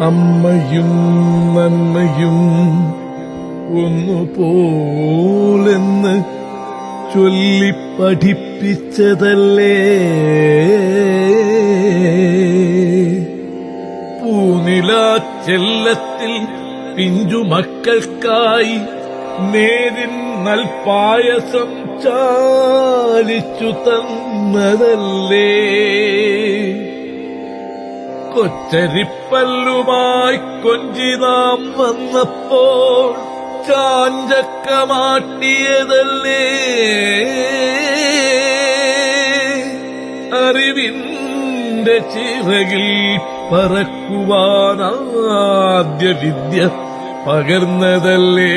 അമ്മയും നന്മയും ഒന്നുപോലെന്ന് ചൊല്ലി പഠിപ്പിച്ചതല്ലേ? പൂനിലാച്ചെല്ലത്തിൽ പിഞ്ചു മക്കൾക്കായി നേരിൻ നൽപായസം ചാലിച്ചു തന്നതല്ലേ? കൊച്ചരിപ്പല്ലുമായി കൊഞ്ചി നാം വന്നപ്പോൾ ചാഞ്ചക്കമാട്ടിയതല്ലേ? അറിവിന്റെ ചിറകിൽ പറക്കുവാനാദ്യ വിദ്യ പകർന്നതല്ലേ?